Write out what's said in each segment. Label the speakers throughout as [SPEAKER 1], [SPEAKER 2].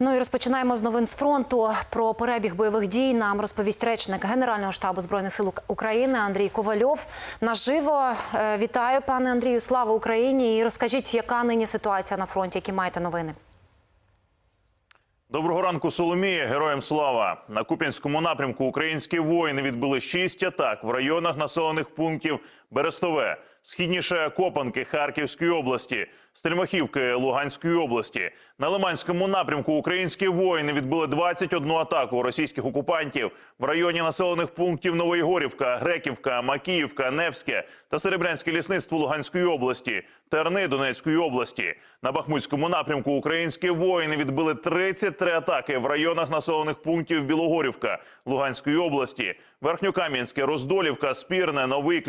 [SPEAKER 1] Ну і розпочинаємо з новин з фронту. Про перебіг бойових дій нам розповість речник Генерального штабу збройних сил України Андрій Ковальов. Наживо Е, вітаю, пане Андрію. Слава Україні! І розкажіть, яка нині ситуація на фронті, які маєте новини?
[SPEAKER 2] Доброго ранку, Соломія. Героям слава на Куп'янському напрямку. Українські воїни відбили шість атак в районах населених пунктів Берестове, східніше Копанки Харківської області, Стельмахівки Луганської області. На Лиманському напрямку українські воїни відбили 21 атаку російських окупантів в районі населених пунктів Новоєгорівка, Греківка, Макіївка, Невське та Серебрянське лісництво Луганської області, Терни Донецької області. На Бахмутському напрямку українські воїни відбили 33 атаки в районах населених пунктів Білогорівка Луганської області, Верхньокам'янське, Роздолівка, Спірне, Новий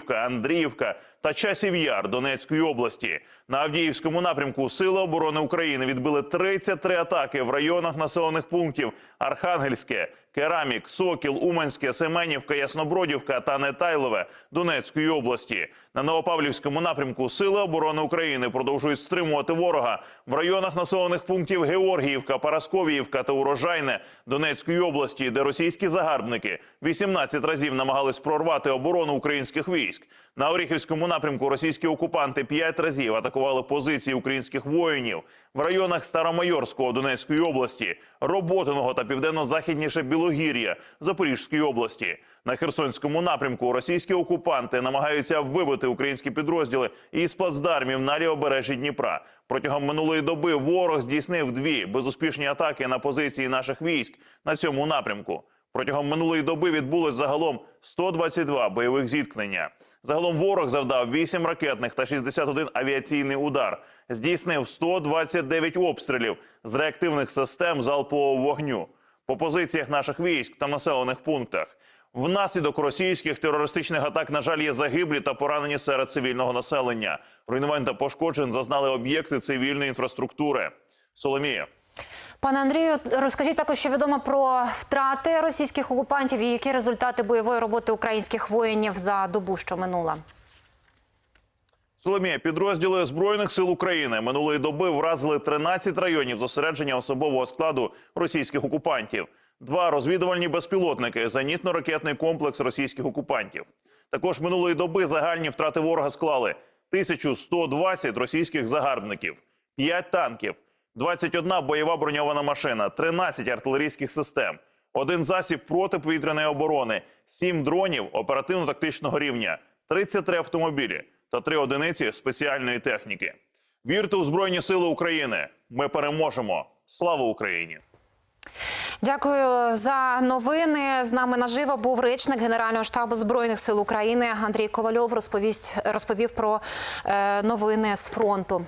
[SPEAKER 2] Кліщіївка, Андріївка та Часів Яр Донецької області. На Авдіївському напрямку Сили оборони України відбили 33 атаки в районах населених пунктів Архангельське, Керамік, Сокіл, Уманське, Семенівка, Яснобродівка та Нетайлове Донецької області. На Новопавлівському напрямку Сили оборони України продовжують стримувати ворога в районах населених пунктів Георгіївка, Парасковіївка та Урожайне Донецької області, де російські загарбники 18 разів намагались прорвати оборону українських військ. На Оріхівському напрямку російські окупанти 5 разів атакували позиції українських воїнів в районах Старомайорського Донецької області, Роботиного та південно-західніше Білогір'я Запорізької області. На Херсонському напрямку російські окупанти намагаються вибити українські підрозділи із плацдармів на лівобережжі Дніпра. Протягом минулої доби ворог здійснив дві безуспішні атаки на позиції наших військ на цьому напрямку. Протягом минулої доби відбулось загалом 122 бойових зіткнення. Загалом ворог завдав 8 ракетних та 61 авіаційний удар, здійснив 129 обстрілів з реактивних систем залпового вогню по позиціях наших військ та населених пунктах. Внаслідок російських терористичних атак, на жаль, є загиблі та поранені серед цивільного населення. Руйнувань та пошкоджень зазнали об'єкти цивільної інфраструктури. Соломія.
[SPEAKER 1] Пане Андрію, розкажіть також, що відомо про втрати російських окупантів і які результати бойової роботи українських воїнів за добу, що минула.
[SPEAKER 2] Соломія, підрозділи збройних сил України минулої доби вразили 13 районів зосередження особового складу російських окупантів, два розвідувальні безпілотники, зенітно-ракетний комплекс російських окупантів. Також минулої доби загальні втрати ворога склали 1120 російських загарбників, 5 танків, 21 бойова броньована машина, 13 артилерійських систем, один засіб протиповітряної оборони, 7 дронів оперативно-тактичного рівня, 33 автомобілі та 3 одиниці спеціальної техніки. Вірте у Збройні Сили України! Ми переможемо! Слава Україні!
[SPEAKER 1] Дякую за новини. З нами наживо був речник Генерального штабу збройних сил України Андрій Ковальов. Розповість розповів про е, новини з фронту.